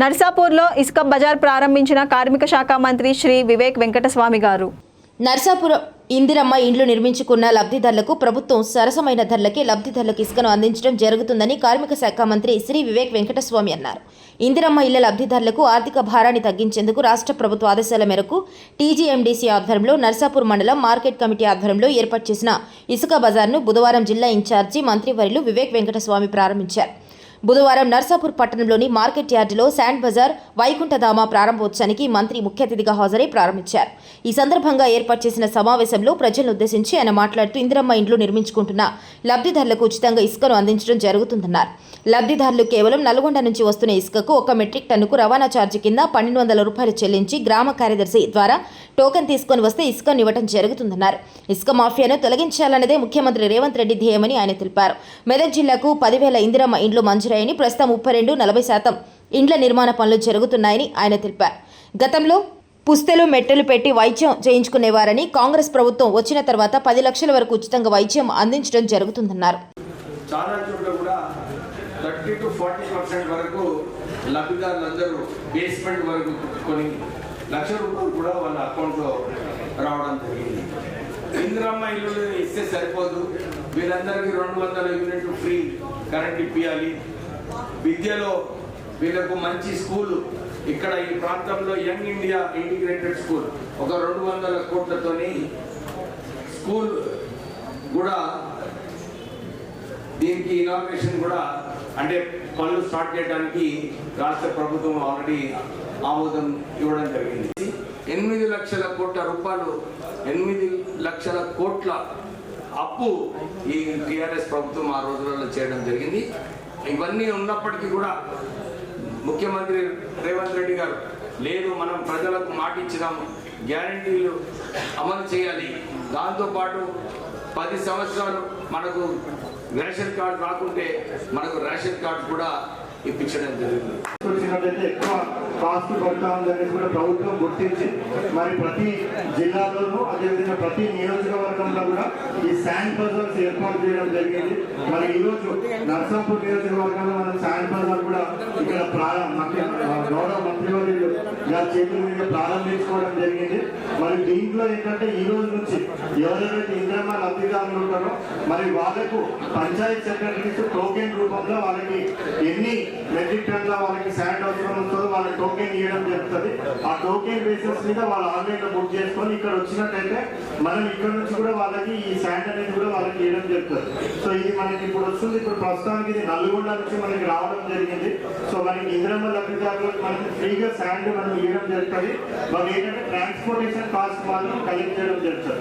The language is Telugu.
నర్సాపూర్లో ఇసుక బజార్ ప్రారంభించిన కార్మిక శాఖ మంత్రి శ్రీ వివేక్ వెంకటస్వామి గారు. నర్సాపురం ఇందిరమ్మ ఇండ్లు నిర్మించుకున్న లబ్ధిదారులకు ప్రభుత్వం సరసమైన ధరలకే లబ్ధిదారులకు ఇసుకను అందించడం జరుగుతుందని కార్మిక శాఖ మంత్రి శ్రీ వివేక్ వెంకటస్వామి అన్నారు. ఇందిరమ్మ ఇళ్ళ లబ్ధిదారులకు ఆర్థిక భారాన్ని తగ్గించేందుకు రాష్ట్ర ప్రభుత్వ ఆదేశాల మేరకు టీజీఎండీసీ ఆధ్వర్యంలో నర్సాపూర్ మండలం మార్కెట్ కమిటీ ఆధ్వర్యంలో ఏర్పాటు చేసిన ఇసుక బజార్ను బుధవారం జిల్లా ఇన్ఛార్జి మంత్రివర్యులు వివేక్ వెంకటస్వామి ప్రారంభించారు. బుధవారం నర్సాపూర్ పట్టణంలోని మార్కెట్ యార్డులో శాండ్ బజార్ వైకుంఠధామ ప్రారంభోత్సవానికి మంత్రి ముఖ్య అతిథిగా హాజరై ప్రారంభించారు. ఈ సందర్భంగా ఏర్పాటు చేసిన సమావేశంలో ప్రజలను ఉద్దేశించి ఆయన మాట్లాడుతూ ఇందిరమ్మ ఇండ్లు నిర్మించుకుంటున్న లబ్ధిదారులకు ఉచితంగా ఇసుకను అందించడం జరుగుతుందన్నారు. లబ్ధిదారులు కేవలం నల్గొండ నుంచి వస్తున్న ఇసుకకు ఒక మెట్రిక్ టన్నుకు రవాణా ఛార్జీ కింద పన్నెండు వందల రూపాయలు చెల్లించి గ్రామ కార్యదర్శి ద్వారా టోకెన్ తీసుకొని వస్తే ఇసుకను ఇవ్వడం జరుగుతుందన్నారు. ఇసుక మాఫియాను తొలగించాలన్నదే ముఖ్యమంత్రి రేవంత్ రెడ్డి ధ్యేయమని ఆయన తెలిపారు. మెదక్ జిల్లాకు పదివేల ఇందిరమ్మ ఇండ్లు పెంచాయని ప్రస్తుతం ముప్పై రెండు నలభై శాతం ఇండ్ల నిర్మాణ పనులు జరుగుతున్నాయని ఆయన తెలిపారు. గతంలో పుస్తెలు మెట్టెలు పెట్టి వైద్యం చేయించుకునేవారని కాంగ్రెస్ ప్రభుత్వం వచ్చిన తర్వాత పది లక్షల వరకు ఉచితంగా వైద్యం అందించడం జరుగుతుందన్నారు. చాలా చోట్ల కూడా థర్టీ టు ఫార్టీ పర్సెంట్ వరకు లబ్ధిదారులందరూ బేస్మెంట్ వరకు కొన్ని లక్ష రూపాయలు కూడా వాళ్ళ అకౌంట్లో రావడం జరిగింది. ఇందిరమ్మ ఇల్లు ఇస్తే సరిపోదు. వీళ్ళందరికీ రెండు వందల యూనిట్లు ఫ్రీ కరెంట్ ఇప్పియాలి. విద్యలో వీళ్ళకు మంచి స్కూల్. ఇక్కడ ఈ ప్రాంతంలో యంగ్ ఇండియా ఇంటిగ్రేటెడ్ స్కూల్. ఒక రెండు వందల కోట్లతోని స్కూల్ కూడా దీనికి ఇనాగ్రేషన్ కూడా అంటే పనులు స్టార్ట్ చేయడానికి రాష్ట్ర ప్రభుత్వం ఆల్రెడీ ఆమోదం ఇవ్వడం జరిగింది. ఎనిమిది లక్షల కోట్ల రూపాయలు ఎనిమిది లక్షల కోట్ల అప్పు ఈ టిఆర్ఎస్ ప్రభుత్వం ఆ రోజులలో చేయడం జరిగింది. ఇవన్నీ ఉన్నప్పటికీ కూడా ముఖ్యమంత్రి రేవంత్ రెడ్డి గారు లేదు మనం ప్రజలకు మాట ఇచ్చినాం గ్యారంటీలు అమలు చేయాలి. దాంతోపాటు పది సంవత్సరాలు మనకు రేషన్ కార్డు రాకుంటే మనకు రేషన్ కార్డు కూడా ఇప్పించడం జరిగింది వచ్చినట్లయితే ఎక్కువ కూడా ప్రభుత్వం గుర్తించి మరి ప్రతి జిల్లాలోనూ అదేవిధంగా ప్రతి నియోజకవర్గంలో కూడా ఈ శాండ్ బజార్స్ ఏర్పాటు చేయడం జరిగింది. మరి ఈరోజు నర్సాపూర్ నియోజకవర్గంలో మనం శాండ్ బజార్ కూడా ఇక్కడ ప్రారంభ గౌరవ మంత్రివర్యులు ఇలా చేతుల మీద ప్రారంభించుకోవడం జరిగింది. మరి దీంట్లో ఏంటంటే ఈ రోజు నుంచి ఎవరెవరైతే ఇంద్రమ్మ లబ్ధిదారులు ఉంటారో మరి వాళ్ళకు పంచాయత్ సెక్రటరీస్ టోకెన్ రూపంలో వాళ్ళకి ఎన్ని మెట్రిక్ టన్ల వాళ్ళకి శాండ్ వాళ్ళ టోకెన్ ఇవ్వడం జరుగుతుంది. ఆ టోకెన్ బేసిస్ మీద వాళ్ళు ఆన్లైన్లో బుక్ చేసుకొని ఇక్కడ వచ్చినట్టయితే మనం ఇక్కడ నుంచి కూడా వాళ్ళకి ఈ శాండ్ అనేది కూడా వాళ్ళకి ఇవ్వడం జరుగుతుంది. సో ఇది మనకి ఇప్పుడు వస్తుంది. ఇప్పుడు ప్రస్తుతానికి ఇది నల్గొండ నుంచి మనకి రావడం జరిగింది. సో మనకి ఇంద్రమ్మ లబ్ధిదారులకు మనకి ఫ్రీగా శాండ్ మనం ఇవ్వడం జరుగుతుంది. వాళ్ళు ఏంటంటే ట్రాన్స్పోర్టేషన్ కాస్ట్ మాత్రం కలెక్ట్ చేయడం జరుగుతుంది.